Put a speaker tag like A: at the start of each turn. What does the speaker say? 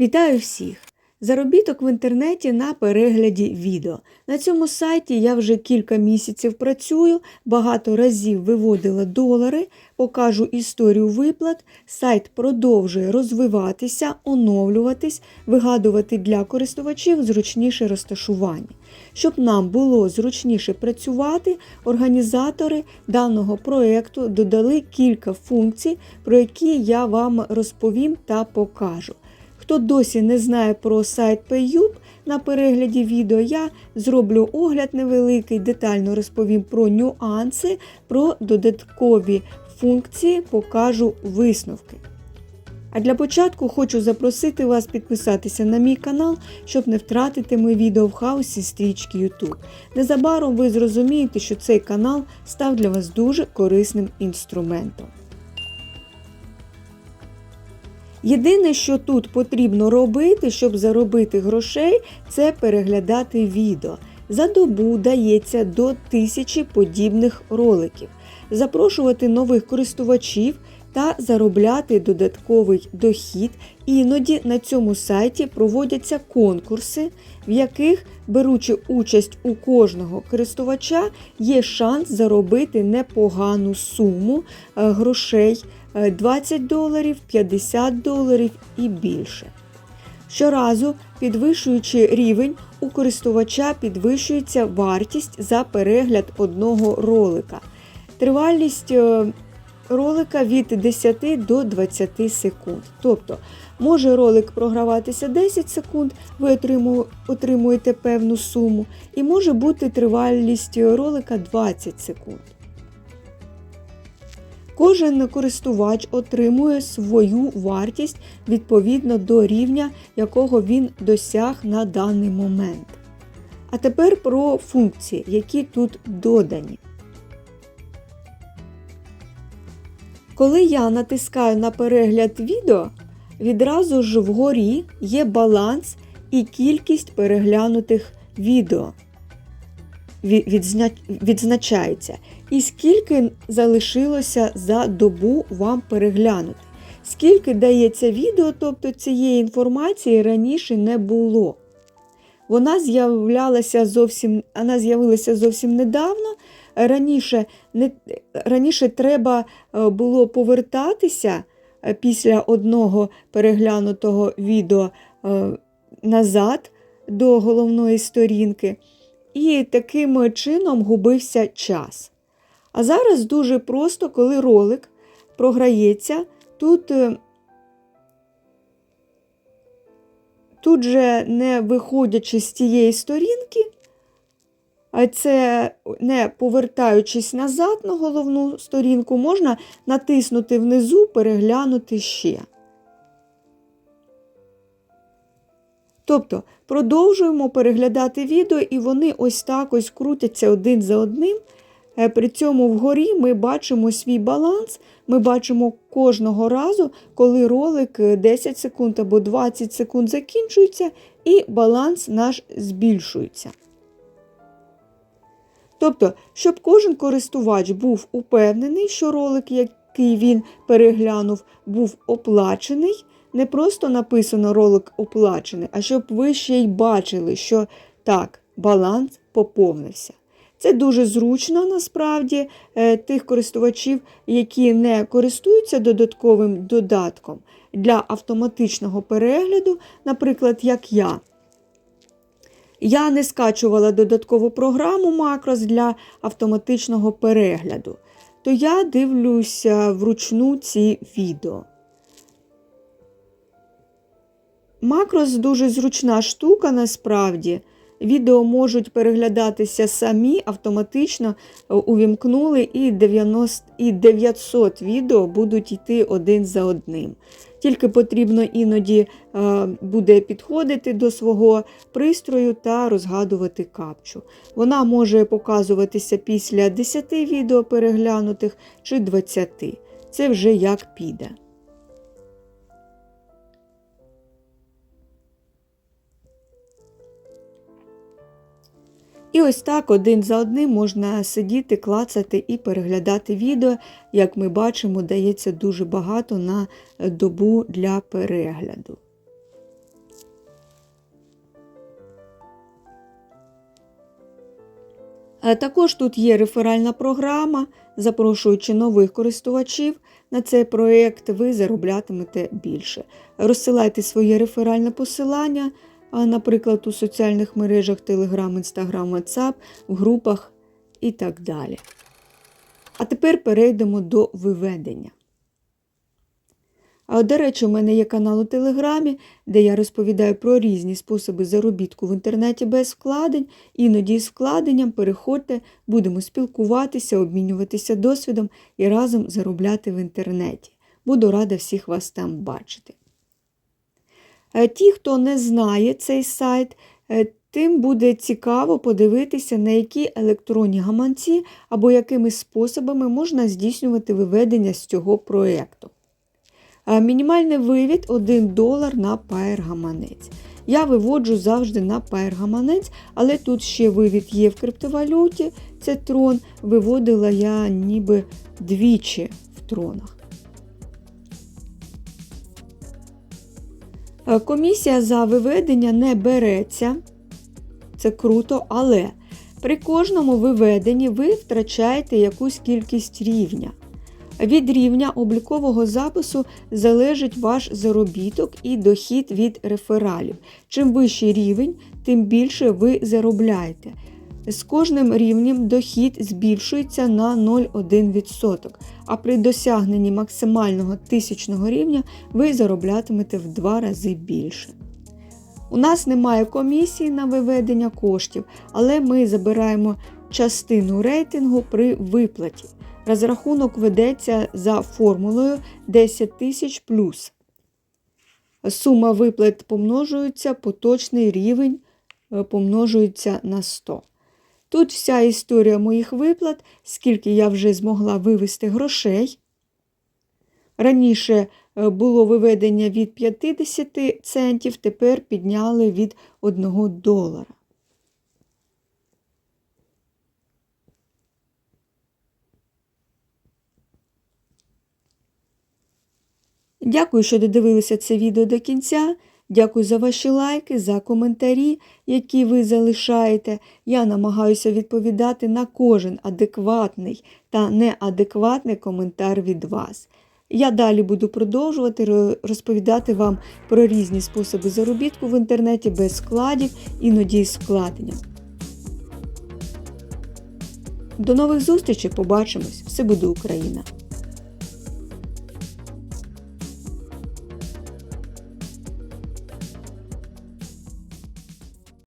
A: Вітаю всіх! Заробіток в інтернеті на перегляді відео. На цьому сайті я вже кілька місяців працюю, багато разів виводила долари, покажу історію виплат. Сайт продовжує розвиватися, оновлюватись, вигадувати для користувачів зручніше розташування. Щоб нам було зручніше працювати, організатори даного проєкту додали кілька функцій, про які я вам розповім та покажу. Хто досі не знає про сайт PayUp, на перегляді відео я зроблю огляд невеликий, детально розповім про нюанси, про додаткові функції, покажу висновки. А для початку хочу запросити вас підписатися на мій канал, щоб не втратити мої відео в хаосі стрічки YouTube. Незабаром ви зрозумієте, що цей канал став для вас дуже корисним інструментом. Єдине, що тут потрібно робити, щоб заробити грошей, це переглядати відео. За добу дається до тисячі подібних роликів, запрошувати нових користувачів та заробляти додатковий дохід. Іноді на цьому сайті проводяться конкурси, в яких, беручи участь у кожного користувача, є шанс заробити непогану суму е, грошей. 20 доларів, 50 доларів і більше. Щоразу, підвищуючи рівень, у користувача підвищується вартість за перегляд одного ролика. Тривалість е, ролика від 10 до 20 секунд. Тобто, може ролик програватися 10 секунд, ви отримуєте певну суму, і може бути тривалість ролика 20 секунд. Кожен користувач отримує свою вартість відповідно до рівня, якого він досяг на даний момент. А тепер про функції, які тут додані. Коли я натискаю на перегляд відео, відразу ж вгорі є баланс і кількість переглянутих відео відзначається. І скільки залишилося за добу вам переглянути. Скільки дається відео, тобто цієї інформації раніше не було. Вона з'являлася зовсім, вона з'явилася зовсім недавно. Раніше, не, Раніше треба е, було повертатися е, після одного переглянутого відео е, назад до головної сторінки і таким чином губився час. А зараз дуже просто, коли ролик програється, тут е, тут же не виходячи з тієї сторінки, а це не повертаючись назад на головну сторінку, можна натиснути внизу, переглянути ще. Тобто продовжуємо переглядати відео, і вони ось так ось крутяться один за одним. Е, при цьому вгорі ми бачимо свій баланс, ми бачимо кожного разу, коли ролик 10 секунд або 20 секунд закінчується, і баланс наш збільшується. Тобто, щоб кожен користувач був упевнений, що ролик, який він переглянув, був оплачений, не просто написано ролик оплачений, а щоб ви ще й бачили, що так, баланс поповнився. Це дуже зручно насправді е, тих користувачів, які не користуються додатковим додатком для автоматичного перегляду, наприклад, як я. Я не скачувала додаткову програму Макрос для автоматичного перегляду, то я дивлюся вручну ці відео. Макрос дуже зручна штука насправді. Відео можуть переглядатися самі, автоматично е, увімкнули, і 90, і 900 відео будуть йти один за одним. Тільки потрібно іноді е, буде підходити до свого пристрою та розгадувати капчу. Вона може показуватися після 10 відео переглянутих чи 20. Це вже як піде. І ось так один за одним можна сидіти, клацати і переглядати відео. Як ми бачимо, дається дуже багато на добу для перегляду. Також тут є реферальна програма. Запрошуючи нових користувачів на цей проєкт, ви зароблятимете більше. Розсилайте своє реферальне посилання а, наприклад, у соціальних мережах Telegram, Instagram, WhatsApp, в групах і так далі. А тепер перейдемо до виведення. А, До речі, у мене є канал у Телеграмі, де я розповідаю про різні способи заробітку в інтернеті без вкладень. Іноді з вкладенням переходьте, будемо спілкуватися, обмінюватися досвідом і разом заробляти в інтернеті. Буду рада всіх вас там бачити. Е, Ті, хто не знає цей сайт, е, тим буде цікаво подивитися, на які електронні гаманці або якими способами можна здійснювати виведення з цього проєкту. Е, Мінімальний вивід 1 долар на паєр-гаманець. Я виводжу завжди на паєр-гаманець, але тут ще вивід є в криптовалюті, це трон. Виводила я ніби двічі в тронах. Комісія за виведення не береться, це круто, але при кожному виведенні ви втрачаєте якусь кількість рівня. Від рівня облікового запису залежить ваш заробіток і дохід від рефералів. Чим вищий рівень, тим більше ви заробляєте. З кожним рівнем дохід збільшується на 0,1%, а при досягненні максимального тисячного рівня ви зароблятимете в два рази більше. У нас немає комісії на виведення коштів, але ми забираємо частину рейтингу при виплаті. Розрахунок ведеться за формулою 10 тисяч плюс. Сума виплат помножується, поточний рівень е, помножується на 100. Тут вся історія моїх виплат, скільки я вже змогла вивести грошей. Раніше е, було виведення від 50 центів, тепер підняли від 1 долара. Дякую, що додивилися це відео до кінця. Дякую за ваші лайки, за коментарі, які ви залишаєте. Я намагаюся відповідати на кожен адекватний та неадекватний коментар від вас. Я далі буду продовжувати розповідати вам про різні способи заробітку в інтернеті без складів, іноді з вкладенням. До нових зустрічей, побачимось! Все буде Україна!